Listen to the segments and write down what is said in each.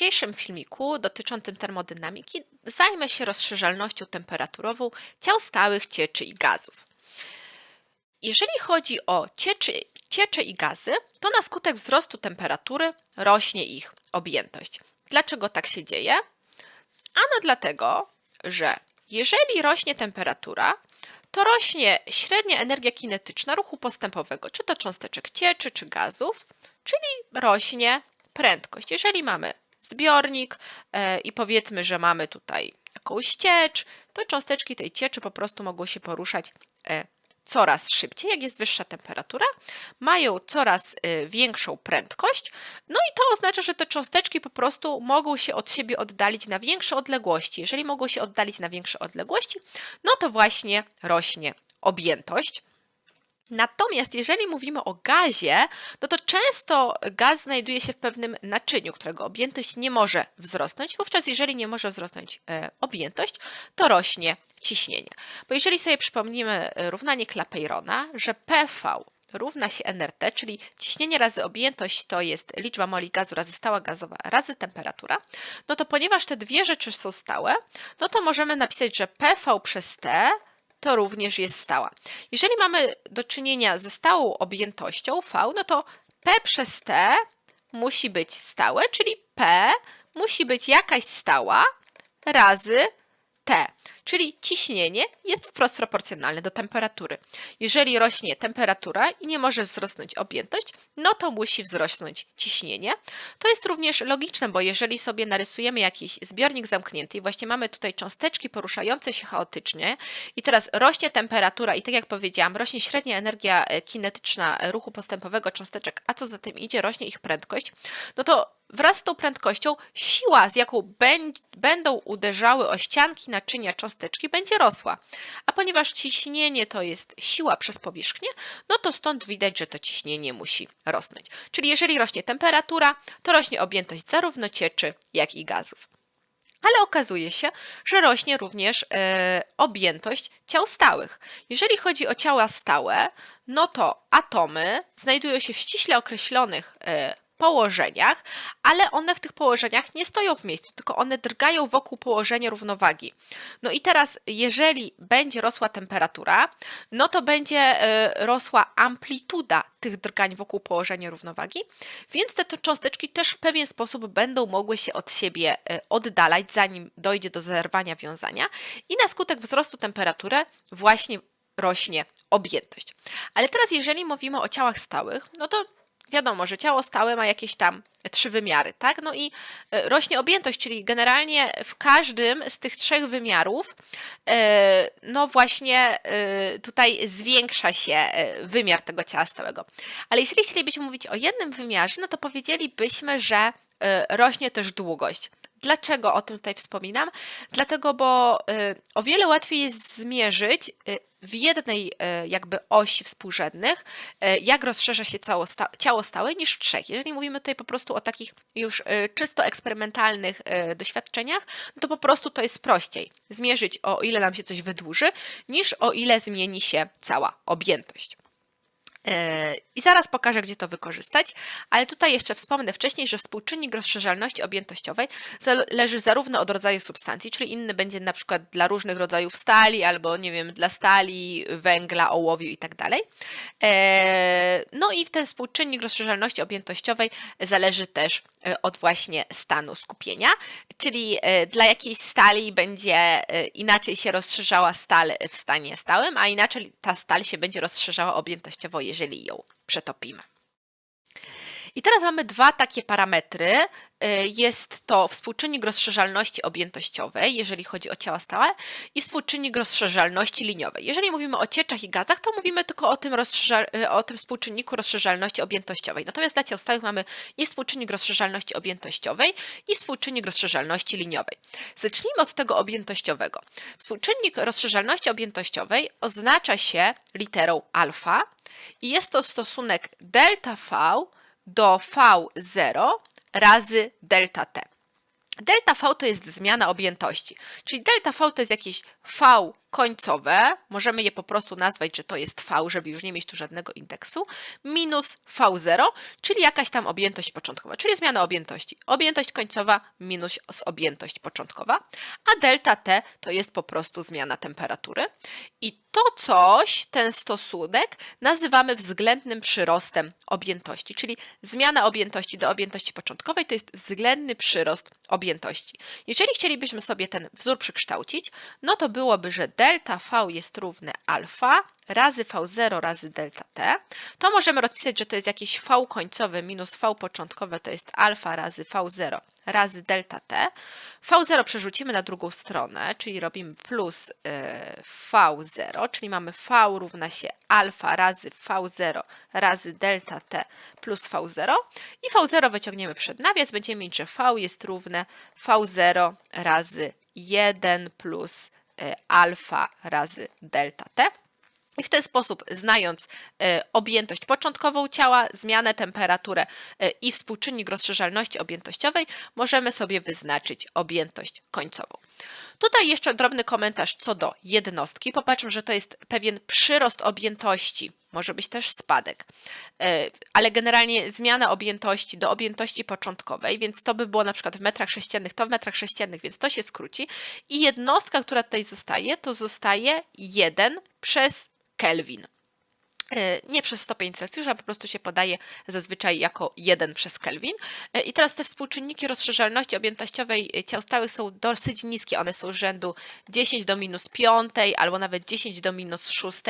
dzisiejszym filmiku dotyczącym termodynamiki zajmę się rozszerzalnością temperaturową ciał stałych, cieczy i gazów. Jeżeli chodzi o cieczy, ciecze i gazy, to na skutek wzrostu temperatury rośnie ich objętość. Dlaczego tak się dzieje? Ano dlatego, że jeżeli rośnie temperatura, to rośnie średnia energia kinetyczna ruchu postępowego, czy to cząsteczek cieczy, czy gazów, czyli rośnie prędkość. Jeżeli mamy zbiornik e, i powiedzmy, że mamy tutaj jakąś ciecz, to cząsteczki tej cieczy po prostu mogą się poruszać e, coraz szybciej, jak jest wyższa temperatura, mają coraz y, większą prędkość, no i to oznacza, że te cząsteczki po prostu mogą się od siebie oddalić na większe odległości. Jeżeli mogą się oddalić na większe odległości, no to właśnie rośnie objętość. Natomiast jeżeli mówimy o gazie, no to często gaz znajduje się w pewnym naczyniu, którego objętość nie może wzrosnąć. Wówczas, jeżeli nie może wzrosnąć e, objętość, to rośnie ciśnienie. Bo jeżeli sobie przypomnimy e, równanie Clapeyrona, że PV równa się nRT, czyli ciśnienie razy objętość to jest liczba moli gazu razy stała gazowa razy temperatura, no to ponieważ te dwie rzeczy są stałe, no to możemy napisać, że PV przez T to również jest stała. Jeżeli mamy do czynienia ze stałą objętością V, no to P przez T musi być stałe, czyli P musi być jakaś stała razy T czyli ciśnienie jest wprost proporcjonalne do temperatury. Jeżeli rośnie temperatura i nie może wzrosnąć objętość, no to musi wzrosnąć ciśnienie. To jest również logiczne, bo jeżeli sobie narysujemy jakiś zbiornik zamknięty i właśnie mamy tutaj cząsteczki poruszające się chaotycznie i teraz rośnie temperatura i tak jak powiedziałam, rośnie średnia energia e, kinetyczna ruchu postępowego cząsteczek, a co za tym idzie, rośnie ich prędkość, no to wraz z tą prędkością siła, z jaką będą uderzały o ścianki naczynia cząsteczki, będzie rosła. A ponieważ ciśnienie to jest siła przez powierzchnię, no to stąd widać, że to ciśnienie musi rosnąć. Czyli jeżeli rośnie temperatura, to rośnie objętość zarówno cieczy, jak i gazów. Ale okazuje się, że rośnie również e, objętość ciał stałych. Jeżeli chodzi o ciała stałe, no to atomy znajdują się w ściśle określonych e, położeniach, ale one w tych położeniach nie stoją w miejscu, tylko one drgają wokół położenia równowagi. No i teraz, jeżeli będzie rosła temperatura, no to będzie e, rosła amplituda tych drgań wokół położenia równowagi, więc te cząsteczki też w pewien sposób będą mogły się od siebie e, oddalać, zanim dojdzie do zerwania wiązania i na skutek wzrostu temperatury właśnie rośnie objętość. Ale teraz, jeżeli mówimy o ciałach stałych, no to wiadomo, że ciało stałe ma jakieś tam trzy wymiary, tak? No i e, rośnie objętość, czyli generalnie w każdym z tych trzech wymiarów, e, no właśnie e, tutaj zwiększa się wymiar tego ciała stałego. Ale jeżeli chcielibyśmy mówić o jednym wymiarze, no to powiedzielibyśmy, że rośnie też długość. Dlaczego o tym tutaj wspominam? Dlatego, bo o wiele łatwiej jest zmierzyć w jednej e, jakby osi współrzędnych, jak rozszerza się ciało, sta ciało stałe niż w trzech. Jeżeli mówimy tutaj po prostu o takich już czysto eksperymentalnych doświadczeniach, no to po prostu to jest prościej zmierzyć o ile nam się coś wydłuży, niż o ile zmieni się cała objętość. E, I zaraz pokażę, gdzie to wykorzystać, ale tutaj jeszcze wspomnę wcześniej, że współczynnik rozszerzalności objętościowej zależy zarówno od rodzaju substancji, czyli inny będzie na przykład dla różnych rodzajów stali, albo nie wiem, dla stali, węgla, ołowiu i tak. E, no i ten współczynnik rozszerzalności objętościowej zależy też od właśnie stanu skupienia, czyli dla jakiejś stali będzie inaczej się rozszerzała stal w stanie stałym, a inaczej ta stal się będzie rozszerzała objętościowo, jeżeli ją przetopimy. I teraz mamy dwa takie parametry. Y, jest to współczynnik rozszerzalności objętościowej, jeżeli chodzi o ciała stałe, i współczynnik rozszerzalności liniowej. Jeżeli mówimy o cieczach i gazach, to mówimy tylko o tym, y, o tym współczynniku rozszerzalności objętościowej. Natomiast dla ciał stałych mamy i współczynnik rozszerzalności objętościowej, i współczynnik rozszerzalności liniowej. Zacznijmy od tego objętościowego. Współczynnik rozszerzalności objętościowej oznacza się literą alfa i jest to stosunek delta V do V0 razy delta T. Delta V to jest zmiana objętości, czyli delta V to jest jakieś V końcowe, możemy je po prostu nazwać, że to jest V, żeby już nie mieć tu żadnego indeksu, minus V0, czyli jakaś tam objętość początkowa, czyli zmiana objętości. Objętość końcowa minus objętość początkowa, a delta T to jest po prostu zmiana temperatury. I to coś, ten stosunek, nazywamy względnym przyrostem objętości, czyli zmiana objętości do objętości początkowej to jest względny przyrost objętości. Jeżeli chcielibyśmy sobie ten wzór przekształcić, no to byłoby, że delta V jest równe alfa razy V0 razy delta T. To możemy rozpisać, że to jest jakieś V końcowe minus V początkowe, to jest alfa razy V0 razy delta T. V0 przerzucimy na drugą stronę, czyli robimy plus y, V0, czyli mamy V równa się alfa razy V0 razy delta T plus V0 i V0 wyciągniemy przed nawias, będziemy mieć, że V jest równe V0 razy 1 plus alfa razy delta T. I w ten sposób, znając e, objętość początkową ciała, zmianę, temperaturę e, i współczynnik rozszerzalności objętościowej, możemy sobie wyznaczyć objętość końcową. Tutaj jeszcze drobny komentarz co do jednostki. Popatrzmy, że to jest pewien przyrost objętości, może być też spadek, e, ale generalnie zmiana objętości do objętości początkowej, więc to by było na przykład w metrach sześciennych, to w metrach sześciennych, więc to się skróci. I jednostka, która tutaj zostaje, to zostaje 1 przez Kelvin. E, nie przez stopień Celsjusza, po prostu się podaje zazwyczaj jako 1 przez Kelvin. E, I teraz te współczynniki rozszerzalności objętościowej ciał stałych są dosyć niskie. One są rzędu 10 do minus 5 albo nawet 10 do minus 6,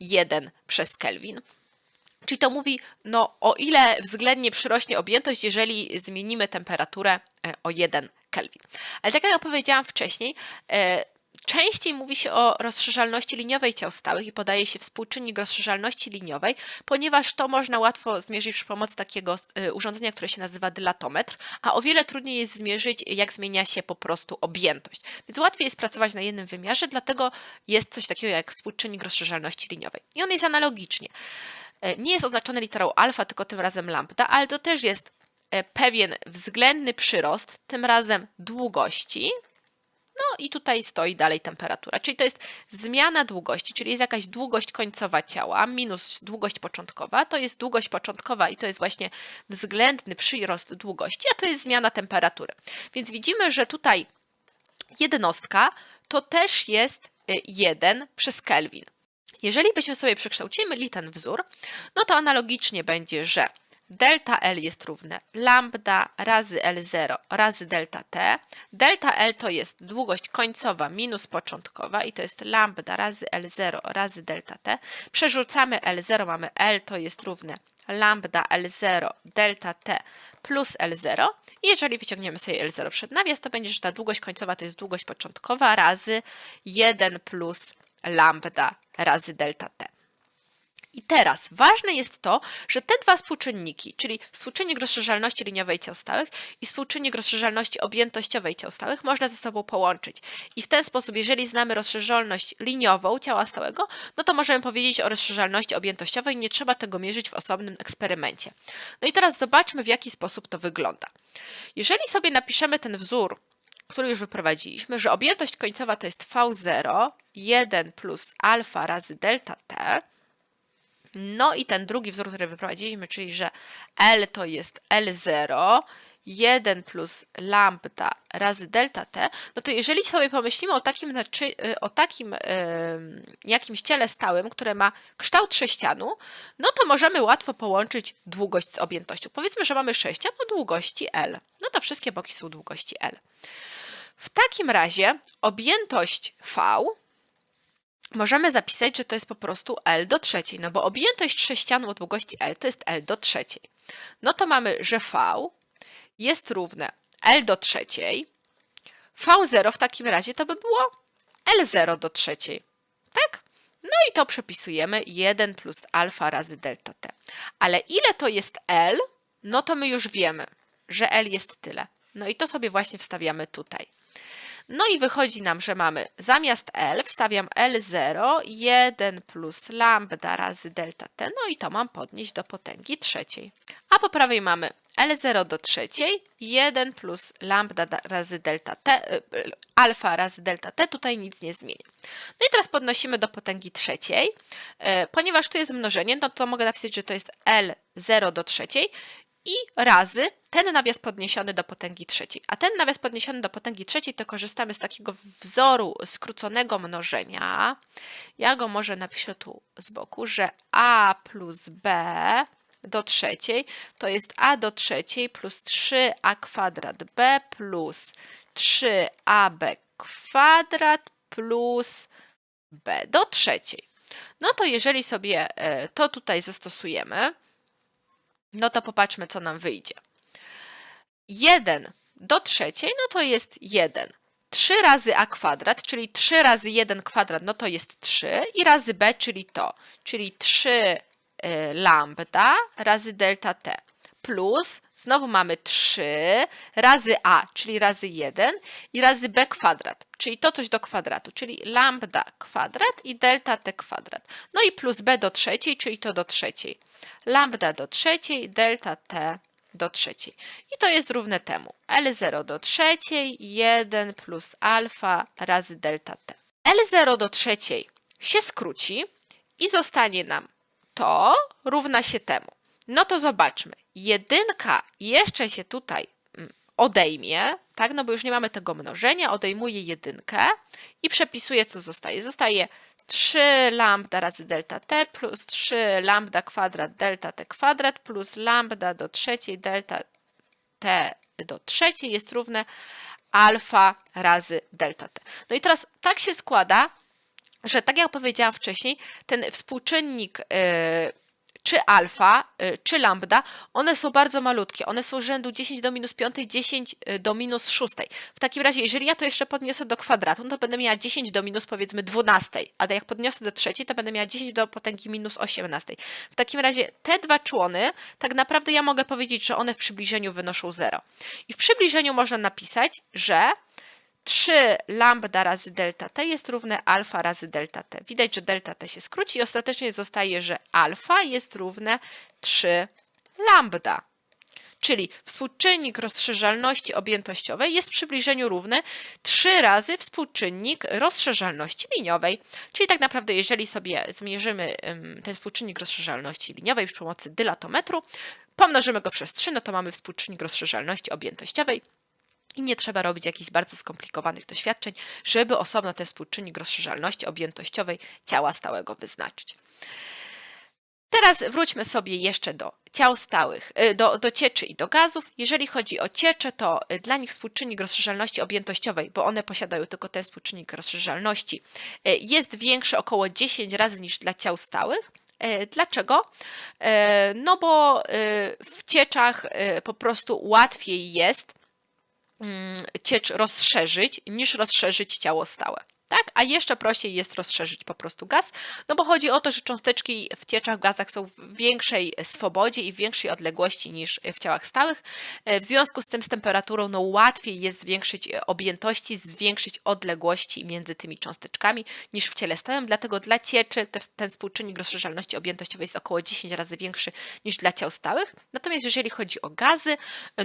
1 przez Kelvin. Czyli to mówi, no o ile względnie przyrośnie objętość, jeżeli zmienimy temperaturę e, o 1 Kelvin. Ale tak jak powiedziałam wcześniej, Częściej mówi się o rozszerzalności liniowej ciał stałych i podaje się współczynnik rozszerzalności liniowej, ponieważ to można łatwo zmierzyć przy pomocy takiego y, urządzenia, które się nazywa dylatometr, a o wiele trudniej jest zmierzyć, jak zmienia się po prostu objętość. Więc łatwiej jest pracować na jednym wymiarze, dlatego jest coś takiego jak współczynnik rozszerzalności liniowej. I on jest analogicznie. E, nie jest oznaczony literą alfa, tylko tym razem lambda, ale to też jest e, pewien względny przyrost, tym razem długości, no i tutaj stoi dalej temperatura, czyli to jest zmiana długości, czyli jest jakaś długość końcowa ciała minus długość początkowa, to jest długość początkowa i to jest właśnie względny przyrost długości, a to jest zmiana temperatury. Więc widzimy, że tutaj jednostka to też jest 1 y, przez Kelvin. Jeżeli byśmy sobie przekształcili ten wzór, no to analogicznie będzie, że delta L jest równe lambda razy L0 razy delta T. Delta L to jest długość końcowa minus początkowa i to jest lambda razy L0 razy delta T. Przerzucamy L0, mamy L to jest równe lambda L0 delta T plus L0. I jeżeli wyciągniemy sobie L0 przed nawias, to będzie, że ta długość końcowa to jest długość początkowa razy 1 plus lambda razy delta T. I teraz ważne jest to, że te dwa współczynniki, czyli współczynnik rozszerzalności liniowej ciał stałych i współczynnik rozszerzalności objętościowej ciał stałych, można ze sobą połączyć. I w ten sposób, jeżeli znamy rozszerzalność liniową ciała stałego, no to możemy powiedzieć o rozszerzalności objętościowej. Nie trzeba tego mierzyć w osobnym eksperymencie. No i teraz zobaczmy, w jaki sposób to wygląda. Jeżeli sobie napiszemy ten wzór, który już wyprowadziliśmy, że objętość końcowa to jest V0, 1 plus alfa razy delta t, no i ten drugi wzór, który wyprowadziliśmy, czyli że L to jest L0, 1 plus lambda razy delta t, no to jeżeli sobie pomyślimy o takim, y, o takim y, jakimś ciele stałym, które ma kształt sześcianu, no to możemy łatwo połączyć długość z objętością. Powiedzmy, że mamy sześcian o długości L. No to wszystkie boki są długości L. W takim razie objętość V możemy zapisać, że to jest po prostu L do trzeciej, no bo objętość sześcianu o długości L to jest L do trzeciej. No to mamy, że V jest równe L do trzeciej. V0 w takim razie to by było L0 do trzeciej. Tak? No i to przepisujemy 1 plus alfa razy delta t. Ale ile to jest L? No to my już wiemy, że L jest tyle. No i to sobie właśnie wstawiamy tutaj. No i wychodzi nam, że mamy zamiast L wstawiam L0, 1 plus lambda razy delta t, no i to mam podnieść do potęgi trzeciej. A po prawej mamy L0 do trzeciej, 1 plus lambda da- razy delta t, y, y, alfa razy delta t, tutaj nic nie zmienia. No i teraz podnosimy do potęgi trzeciej. E, Ponieważ tu jest mnożenie, no to mogę napisać, że to jest L0 do trzeciej i razy ten nawias podniesiony do potęgi trzeciej. A ten nawias podniesiony do potęgi trzeciej to korzystamy z takiego wzoru skróconego mnożenia. Ja go może napiszę tu z boku, że a plus b do trzeciej to jest a do trzeciej plus 3a kwadrat b plus 3ab kwadrat plus b do trzeciej. No to jeżeli sobie e, to tutaj zastosujemy, no to popatrzmy, co nam wyjdzie. 1 do trzeciej, no to jest 1. 3 razy a kwadrat, czyli 3 razy 1 kwadrat, no to jest 3 i razy b, czyli to, czyli 3 y, lambda razy delta t plus, znowu mamy 3 razy a, czyli razy 1 i razy b kwadrat, czyli to coś do kwadratu, czyli lambda kwadrat i delta t kwadrat. No i plus b do trzeciej, czyli to do trzeciej. Lambda do trzeciej, delta t do trzeciej. I to jest równe temu. L0 do trzeciej, 1 plus alfa razy delta t. L0 do trzeciej się skróci i zostanie nam to równa się temu. No to zobaczmy. Jedynka jeszcze się tutaj mm, odejmie, tak? No bo już nie mamy tego mnożenia, odejmuję jedynkę i przepisuję, co zostaje. Zostaje 3 lambda razy delta t plus 3 lambda kwadrat delta t kwadrat plus lambda do trzeciej delta t do trzeciej jest równe alfa razy delta t. No i teraz tak się składa, że tak jak powiedziałam wcześniej, ten współczynnik y, czy alfa, y, czy lambda, one są bardzo malutkie. One są rzędu 10 do minus 5, 10 y, do minus 6. W takim razie, jeżeli ja to jeszcze podniosę do kwadratu, to będę miała 10 do minus powiedzmy 12, a jak podniosę do trzeciej, to będę miała 10 do potęgi minus 18. W takim razie te dwa człony, tak naprawdę ja mogę powiedzieć, że one w przybliżeniu wynoszą 0. I w przybliżeniu można napisać, że 3 lambda razy delta t jest równe alfa razy delta t. Widać, że delta t się skróci i ostatecznie zostaje, że alfa jest równe 3 lambda. Czyli współczynnik rozszerzalności objętościowej jest w przybliżeniu równy 3 razy współczynnik rozszerzalności liniowej. Czyli tak naprawdę, jeżeli sobie zmierzymy ym, ten współczynnik rozszerzalności liniowej przy pomocy dylatometru, pomnożymy go przez 3, no to mamy współczynnik rozszerzalności objętościowej. I nie trzeba robić jakichś bardzo skomplikowanych doświadczeń, żeby osobno ten współczynnik rozszerzalności objętościowej ciała stałego wyznaczyć. Teraz wróćmy sobie jeszcze do ciał stałych, y, do, do cieczy i do gazów. Jeżeli chodzi o ciecze, to y, dla nich współczynnik rozszerzalności objętościowej, bo one posiadają tylko ten współczynnik rozszerzalności, y, jest większy około 10 razy niż dla ciał stałych. Dlaczego? No bo w cieczach po prostu łatwiej jest ciecz rozszerzyć, niż rozszerzyć ciało stałe. Tak? A jeszcze prościej jest rozszerzyć po prostu gaz, no bo chodzi o to, że cząsteczki w cieczach, w gazach są w większej swobodzie i w większej odległości niż w ciałach stałych. E, W związku z tym z temperaturą no łatwiej jest zwiększyć e, objętości, zwiększyć odległości między tymi cząsteczkami niż w ciele stałym, dlatego dla cieczy te- ten współczynnik rozszerzalności objętościowej jest około 10 razy większy niż dla ciał stałych. Natomiast jeżeli chodzi o gazy,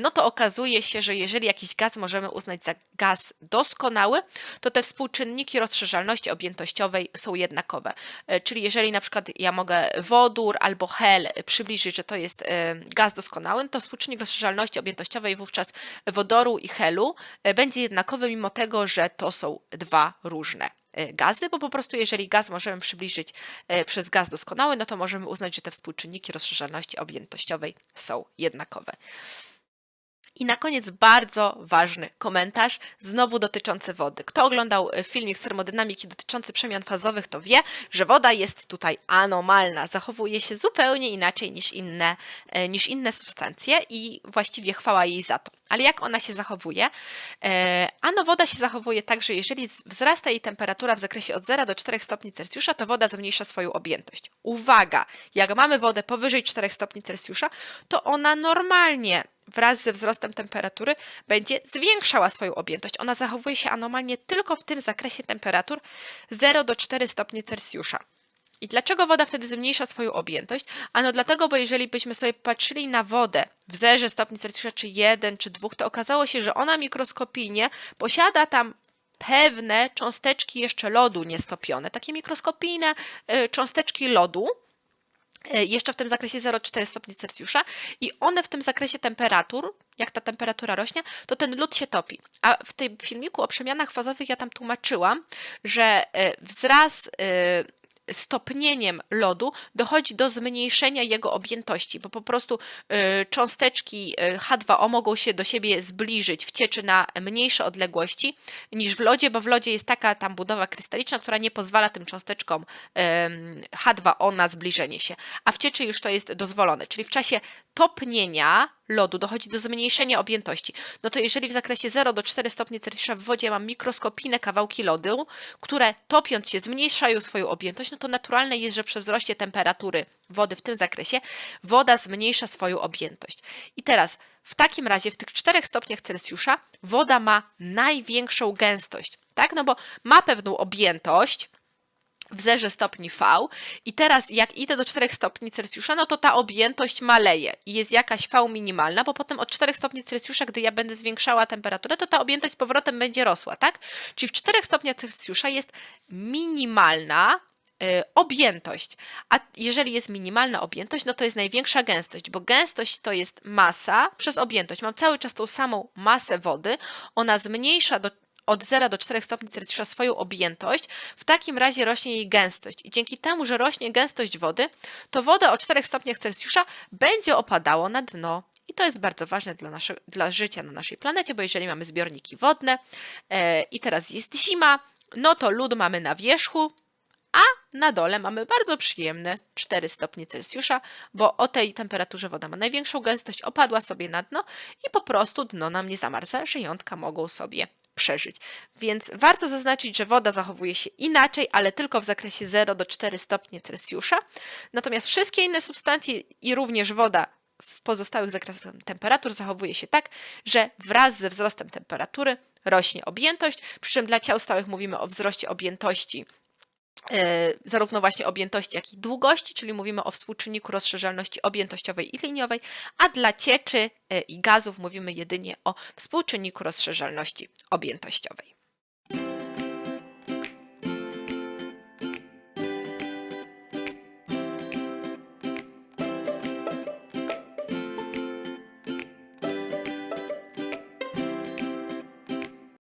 no to okazuje się, że jeżeli jakiś gaz możemy uznać za gaz doskonały, to te współczynniki rozszerzalności objętościowej są jednakowe. E, Czyli jeżeli na przykład ja mogę wodór albo hel przybliżyć, że to jest e, gaz doskonały, to współczynnik rozszerzalności objętościowej wówczas wodoru i helu e, będzie jednakowy, mimo tego, że to są dwa różne gazy, bo po prostu jeżeli gaz możemy przybliżyć przez gaz doskonały, no to możemy uznać, że te współczynniki rozszerzalności objętościowej są jednakowe. I na koniec bardzo ważny komentarz, znowu dotyczący wody. Kto oglądał e, filmik z termodynamiki dotyczący przemian fazowych, to wie, że woda jest tutaj anomalna. Zachowuje się zupełnie inaczej niż inne, e, niż inne substancje i właściwie chwała jej za to. Ale jak ona się zachowuje? E, Ano woda się zachowuje tak, że jeżeli wzrasta jej temperatura w zakresie od 0 do 4 stopni Celsjusza, to woda zmniejsza swoją objętość. Uwaga! Jak mamy wodę powyżej 4 stopni Celsjusza, to ona normalnie wraz ze wzrostem temperatury będzie zwiększała swoją objętość. Ona zachowuje się anomalnie tylko w tym zakresie temperatur 0 do 4 stopni Celsjusza. I dlaczego woda wtedy zmniejsza swoją objętość? Ano dlatego, bo jeżeli byśmy sobie patrzyli na wodę w zerze stopni Celsjusza czy 1 czy 2, to okazało się, że ona mikroskopijnie posiada tam pewne cząsteczki jeszcze lodu niestopione, takie mikroskopijne y, cząsteczki lodu, jeszcze w tym zakresie 0,4 stopni Celsjusza i one w tym zakresie temperatur, jak ta temperatura rośnie, to ten lód się topi. A w tym filmiku o przemianach fazowych ja tam tłumaczyłam, że y, wzraz y, stopnieniem lodu dochodzi do zmniejszenia jego objętości, bo po prostu y, cząsteczki y, H2O mogą się do siebie zbliżyć w cieczy na mniejsze odległości niż w lodzie, bo w lodzie jest taka tam budowa krystaliczna, która nie pozwala tym cząsteczkom em, H2O na zbliżenie się, a w cieczy już to jest dozwolone, czyli w czasie topnienia lodu dochodzi do zmniejszenia objętości. No to jeżeli w zakresie 0 do 4 stopni Celsjusza w wodzie mam mikroskopijne kawałki lodu, które topiąc się zmniejszają swoją objętość, no to naturalne jest, że przy wzroście temperatury wody w tym zakresie woda zmniejsza swoją objętość. I teraz w takim razie w tych 4 stopniach Celsjusza woda ma największą gęstość, tak? No bo ma pewną objętość, w zerze stopni V i teraz jak idę do 4 stopni Celsjusza, no to ta objętość maleje i jest jakaś V minimalna, bo potem od 4 stopni Celsjusza, gdy ja będę zwiększała temperaturę, to ta objętość z powrotem będzie rosła, tak? Czyli w 4 stopniach Celsjusza jest minimalna y, objętość. A jeżeli jest minimalna objętość, no to jest największa gęstość, bo gęstość to jest masa przez objętość. Mam cały czas tą samą masę wody, ona zmniejsza do od 0 do 4 stopni Celsjusza swoją objętość, w takim razie rośnie jej gęstość. I dzięki temu, że rośnie gęstość wody, to woda o 4 stopniach Celsjusza będzie opadało na dno. I to jest bardzo ważne dla, nasze, dla życia na naszej planecie, bo jeżeli mamy zbiorniki wodne e, i teraz jest zima, no to lód mamy na wierzchu, a na dole mamy bardzo przyjemne 4 stopnie Celsjusza, bo o tej temperaturze woda ma największą gęstość, opadła sobie na dno i po prostu dno nam nie zamarza, żyjątka mogą sobie przeżyć. Więc warto zaznaczyć, że woda zachowuje się inaczej, ale tylko w zakresie 0 do 4 stopnie Celsjusza. Natomiast wszystkie inne substancje i również woda w pozostałych zakresach temperatur zachowuje się tak, że wraz ze wzrostem temperatury rośnie objętość, przy czym dla ciał stałych mówimy o wzroście objętości zarówno właśnie objętości, jak i długości, czyli mówimy o współczynniku rozszerzalności objętościowej i liniowej, a dla cieczy e, i gazów mówimy jedynie o współczynniku rozszerzalności objętościowej.